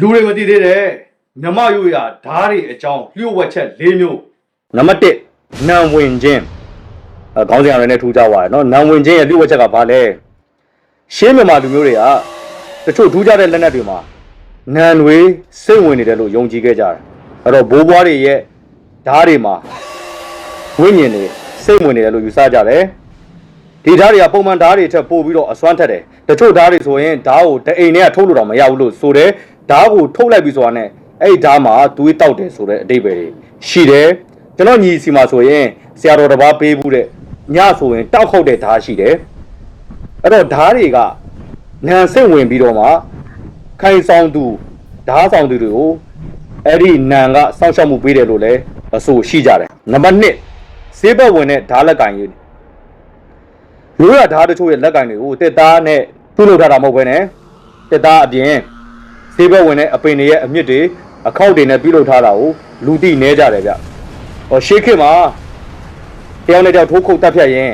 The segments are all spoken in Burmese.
လူတွေမသိသေးတဲ့မြမရိုးရာဓားတွေအကြောင်းလျှို့ဝှက်ချက်၄မျိုးနံပါတ်1နံဝင်ခြင်းအဲခေါင်းစဉ်အရနဲ့ထူးခြားသွားတယ်နော်နံဝင်ခြင်းရဲ့ပြုတ်ဝက်ချက်ကဘာလဲရှင်းမြန်မာလူမျိုးတွေကတချို့ထူးခြားတဲ့လက်နက်တွေမှာနံတွေစိတ်ဝင်နေတယ်လို့ယုံကြည်ခဲ့ကြတယ်အဲ့တော့ဘိုးဘွားတွေရဲ့ဓားတွေမှာဝိညာဉ်တွေစိတ်ဝင်နေတယ်လို့ယူဆကြတယ်ဒီဓားတွေကပုံမှန်ဓားတွေထက်ပိုပြီးတော့အစွမ်းထက်တယ်တချို့ဓားတွေဆိုရင်ဓားကိုတအိမ်နဲ့ထုတ်လို့တော့မရဘူးလို့ဆိုတယ် ဓားကိုထုတ်လိုက်ပြီးဆိုတာနဲ့အဲ့ဒီဓားမှာသွေးတောက်တယ်ဆိုတဲ့အတိတ်ပဲရှိတယ်ကျွန်တော်ညီစီမှာဆိုရင်ဆရာတော်တစ်ပါးပေးဘူးတဲ့ညဆိုရင်တောက်ခုတ်တဲ့ဓားရှိတယ်အဲ့တော့ဓားတွေကငံစိတ်ဝင်ပြီးတော့မှခိုင်ဆောင်သူဓားဆောင်သူတွေကိုအဲ့ဒီနံကစောင့်ရှောက်မှုပေးတယ်လို့လည်းအဆိုရှိကြတယ်နံပါတ်1ဈေးဘက်ဝင်တဲ့ဓားလက်ကင်ကြီးရိုးရဓာတ်တချို့ရဲ့လက်ကင်တွေကိုတက်သားနဲ့ပြုလုပ်ထားတာမဟုတ်ဘဲနဲ့တက်သားအပြင် ဈေးဘက်ဝင်တဲ့အပင်တွေရဲ့အမြင့်တွေအခောက်တွေနဲ့ပြုလုပ်ထားတာကိုလူတိနေကြတယ်ဗျ။ဟောရှေးခေတ်မှာတယောက်နဲ့တယောက်ထိုးခုတ်တက်ဖြတ်ရင်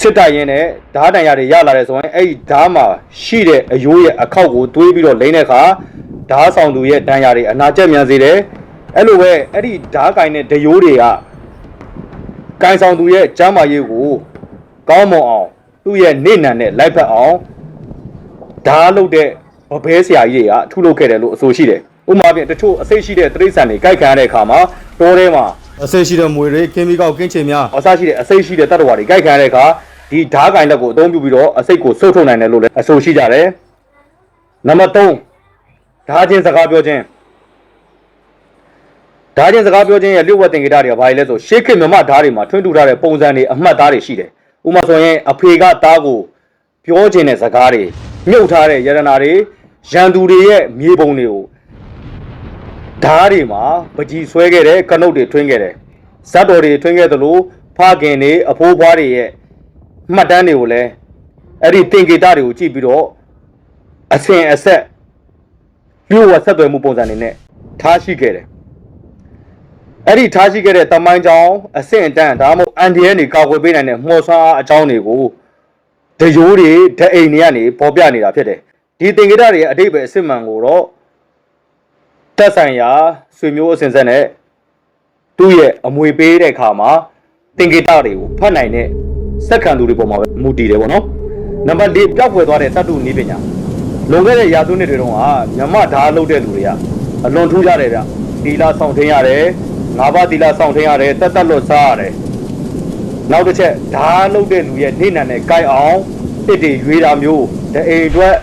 စစ်တိုက်ရင်နဲ့ဓာတ်တန်ရတွေရလာတယ်ဆိုရင်အဲ့ဒီဓာတ်မှာရှိတဲ့အယိုးရဲ့အခောက်ကိုတွေးပြီးတော့လိမ့်တဲ့အခါဓာတ်ဆောင်သူရဲ့တန်ရတွေအနာကျက်မြန်စေတယ်။အဲ့လိုပဲအဲ့ဒီဓာတ်ကင်တဲ့ဒယိုးတွေကကန်ဆောင်သူရဲ့ကျမ်းမာရေးကိုကောင်းမွန်အောင်သူ့ရဲ့နေနံနဲ့လိုက်ဖက်အောင်ဓာတ်လုတ်တဲ့ ဗဘဲဆရာကြီးတွေကထုလုပ်ခဲ့တယ်လို့အဆိုရှိတယ်။ဥပမာဖြင့်တချို့အစိတ်ရှိတဲ့တရိษံတွေကြိုက်ခံရတဲ့အခါမှာတိုးထဲမှာအစိတ်ရှိတဲ့မွေတွေကင်းမီကောက်ကင်းချင်များအစရှိတဲ့အစိတ်ရှိတဲ့တတ္တဝါတွေကြိုက်ခံရတဲ့အခါဒီဓာတ်ကင်လက်ကိုအသုံးပြုပြီးတော့အစိတ်ကိုဆုတ်ထုတ်နိုင်တယ်လို့လည်းအဆိုရှိကြတယ်။နံပါတ်3ဓာတ်ချင်းစကားပြောခြင်းဓာတ်ချင်းစကားပြောခြင်းရဲ့လျှို့ဝှက်တင်ကြတာတွေကဘာလဲဆိုရှေးခေတ်မြမဓာတ်တွေမှာထွန်းတူထားတဲ့ပုံစံတွေအမှတ်သားတွေရှိတယ်။ဥပမာဆိုရင်အဖေကသားကိုပြောခြင်းတဲ့စကားတွေမြုပ်ထားတဲ့ယရနာတွေ ရန်သူတွေရဲ့မြေပုံတွေကိုဓာတ်တွေမှာပကြီးဆွဲခဲ့တယ်ကနုတ်တွေထွင်းခဲ့တယ်။ဇတ်တော်တွေထွင်းခဲ့သလိုဖခင်တွေအဖိုးဖွားတွေရဲ့မှတ်တမ်းတွေကိုလည်းအဲ့ဒီတင်ကြတာတွေကိုကြည့်ပြီးတော့အစဉ်အဆက်လျှို့ဝှက်ဆက်သွယ်မှုပုံစံတွေနဲ့ထားရှိခဲ့တယ်အဲ့ဒီထားရှိခဲ့တဲ့တမိုင်းကြောင်အဆင့်အတန်းဒါမှမဟုတ်အန်ဒီရဲ့နေကာကွယ်ပေးနိုင်တဲ့မှော်ဆွမ်းအားအကြောင်းတွေကိုဒယိုးတွေဓာတ်အိမ်တွေကနေပေါ်ပြနေတာဖြစ်တယ် ဒီသင်္ကေတတွေရဲ့အတိတ်ပဲအစစ်မှန်ကိုတော့တက်ဆိုင်ရာဆွေမျိုးအစဉ်ဆက်နဲ့သူ့ရဲ့အမွေပေးတဲ့အခါမှာသင်္ကေတတွေကိုဖတ်နိုင်တဲ့စက္ကန့်သူတွေပေါ်မှာပဲမူတည်တယ်ပေါ့နော်နံပါတ်၄ပျောက်ကွယ်သွားတဲ့တတ္တုနည်းပညာလွန်ခဲ့တဲ့ရာစုနှစ်တွေတုန်းကမြမဓာတ်လုပ်တဲ့လူတွေကအလွန်ထူးကြတယ်ဗျဒီလာဆောင်ထင်းရတယ်ငါးပါးသီလစောင့်ထင်းရတယ်တက်တက်လွတ်စားရတယ်နောက်တစ်ချက်ဓာတ်လုတ်တဲ့လူရဲ့နေနံနဲ့ကြိုက်အောင်တစ်တွေရွေးတာမျိုးတအိမ်အတွက်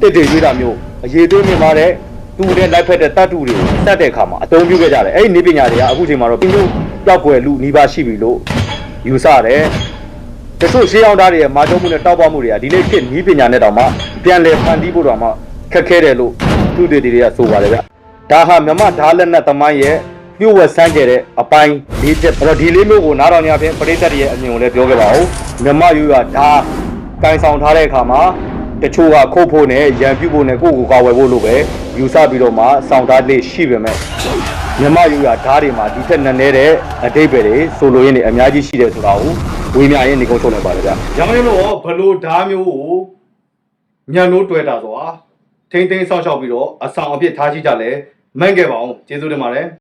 တစ်တွေရွေးတာမျိုးအရေးသွေးမြင်ပါတဲ့သူ့နဲ့လိုက်ဖက်တဲ့တတ်တူတွေကိုတတ်တဲ့အခါမှာအသုံးပြုခဲ့ကြတယ်အဲ့ဒီနေပညာတွေကအခုချိန်မှာတော့ပြင်းပြတောက်ွယ်လူနီးပါးရှိပြီလို့ယူဆတယ်တချို့ရှေးအောင်သားတွေရဲ့မာကျုံမှုနဲ့တောက်ပမှုတွေကဒီနေ့ခေတ်နီးပညာနဲ့တောင်မှပြန်လည်ဖန်တီးဖို့တောင်မှခက်ခဲတယ်လို့သူတွေတွေကဆိုပါတယ်ဗျဒါဟာမြမဓာတ်လက်နက်သမိုင်းရဲ့ပြည့်ဝဆန်းကျယ်တဲ့အပိုင်းလေးချက်အဲ့တော့ဒီလေးမျိုးကိုနားတော်ညာဖြင့်ပရိသတ်တွေရဲ့အမြင်ကိုလည်းပြောခဲ့ပါဦးမြမယူရဓာတ်ကန်ဆောင်ထားတဲ့အခါမှာ တချို့ကခုတ်ဖို့နဲ့ရံပြုတ်ဖို့နဲ့ကိုယ့်ကိုယ်ကာဝယ်ဖို့လို့ပဲယူဆပြီးတော့မှစောင့်ထားလေးရှိပေမဲ့မြမယူရဓာတ်တွေမှာဒီထက်နည်းနည်းတဲ့အတိတ်ပဲတွေဆိုလိုရင်းနေအများကြီးရှိတယ်ဆိုတာကိုဝေးမြရင်နေကုန်းချုပ်နေပါလေဗျရမင်းတို့ရောဘလို့ဓားမျိုးကိုညံလို့တွေ့တာဆိုတာထိမ့်သိမ်းဆောက်ရှောက်ပြီးတော့အဆောင်အဖြစ်ထားရှိကြလဲမှန်ခဲ့ပါအောင်ကျေးဇူးတင်ပါတယ်